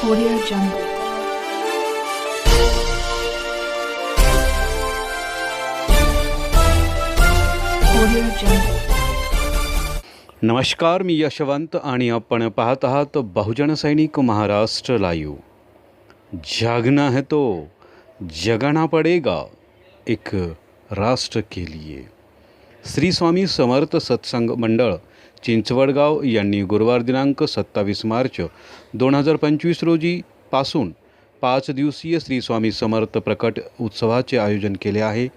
Audio Jungle. Audio Jungle. नमस्कार मी यशवंत आणि आपण पाहत आहात बहुजन सैनिक महाराष्ट्र लाईव्ह जागना है तो जगना पडेगा एक राष्ट्र के लिए श्री स्वामी समर्थ सत्संग मंडळ चिंचवडगाव यांनी गुरुवार दिनांक सत्तावीस मार्च दोन हजार पंचवीस रोजी पासून पाच दिवसीय श्री स्वामी समर्थ प्रकट उत्सवाचे आयोजन केले आहे.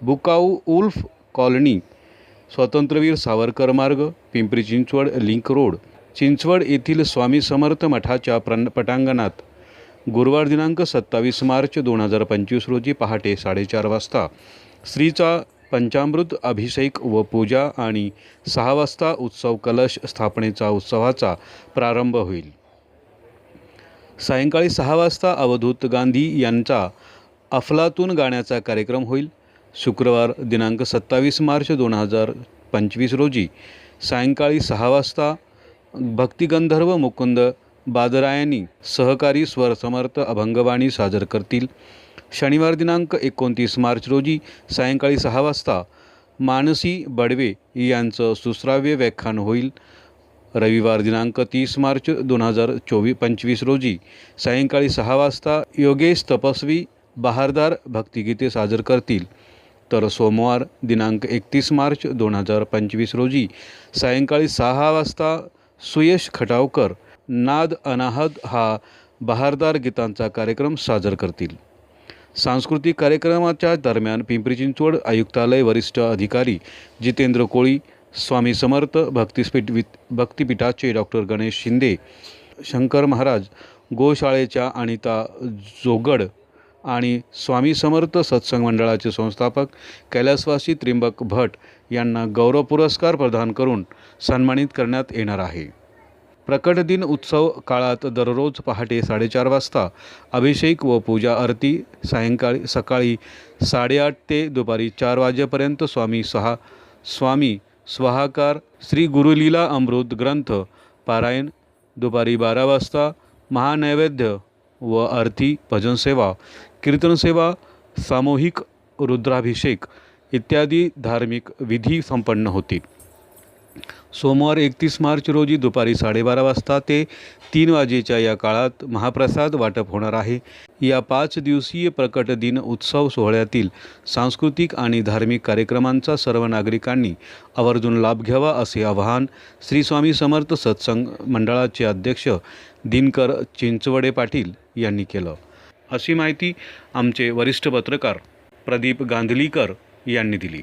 बुकाऊ wolf colony Swatantryaveer Savarkar Marg Pimpri Chinchwad link road Chinchwad येथील स्वामी समर्थ मठाच्या प्रण पटांगणात गुरुवार दिनांक सत्तावीस मार्च दोन हजार पंचवीस रोजी पहाटे साडेचार वाजता श्रीचा पंचामृत अभिषेक व पूजा आणि सहा वाजता उत्सव कलश स्थापनेचा उत्सवाचा प्रारंभ होईल. सायंकाळी सहा वाजता अवधूत गांधी यांचा अफलातून गाण्याचा कार्यक्रम होईल. शुक्रवार दिनांक सत्तावीस मार्च दोन हजार पंचवीस रोजी सायंकाळी सहा वाजता भक्तिगंधर्व मुकुंद बादरायांनी सहकारी स्वर समर्थ अभंगवाणी सादर करतील. शनिवार दिनांक एकोणतीस मार्च रोजी सायंकाळी सहा वाजता मानसी बडवे यांचं सुसराव्य व्याख्यान होईल. रविवार दिनांक तीस मार्च दोन हजार चोवीस पंचवीस रोजी सायंकाळी सहा वाजता योगेश तपस्वी बहारदार भक्तिगीते सादर करतील. तर सोमवार दिनांक एकतीस मार्च दोन हजार पंचवीस रोजी सायंकाळी सहा वाजता सुयश खटावकर नाद अनाहद हा बहारदार गीतांचा कार्यक्रम सादर करतील. सांस्कृतिक कार्यक्रमाच्या दरम्यान पिंपरी चिंचवड आयुक्तालय वरिष्ठ अधिकारी जितेंद्र कोळी स्वामी समर्थ भक्तिस्पीठ वि भक्तिपीठाचे डॉक्टर गणेश शिंदे शंकर महाराज गोशाळेच्या अनिता जोगड आणि स्वामी समर्थ सत्संग मंडळाचे संस्थापक कैलासवासी त्रिंबक भट यांना गौरव पुरस्कार प्रदान करून सन्मानित करण्यात येणार आहे. प्रकट दिन उत्सव काळात दररोज पहाटे साडेचार वाजता. अभिषेक व पूजा आरती सायंकाळी सकाळी साडेआठ ते दुपारी चार वाजेपर्यंत स्वामी सहा स्वामी स्वाहाकार श्री गुरुलीला अमृत ग्रंथ पारायण दुपारी बारा वाजता महानैवेद्य व आरती भजनसेवा कीर्तनसेवा सामूहिक रुद्राभिषेक इत्यादी धार्मिक विधी संपन्न होतील. सोमवार एकतीस मार्च रोजी दुपारी साडेबारा वाजता ते तीन वाजेच्या या काळात महाप्रसाद वाटप होणार आहे. या पाच दिवसीय प्रकट दिन उत्सव सोहळ्यातील सांस्कृतिक आणि धार्मिक कार्यक्रमांचा सर्व नागरिकांनी आवर्जून लाभ घ्यावा असे आवाहन श्री स्वामी समर्थ सत्संग मंडळाचे अध्यक्ष दिनकर चिंचवडे पाटील यांनी केलं. अशी माहिती आमचे वरिष्ठ पत्रकार प्रदीप गांधलीकर यांनी दिली.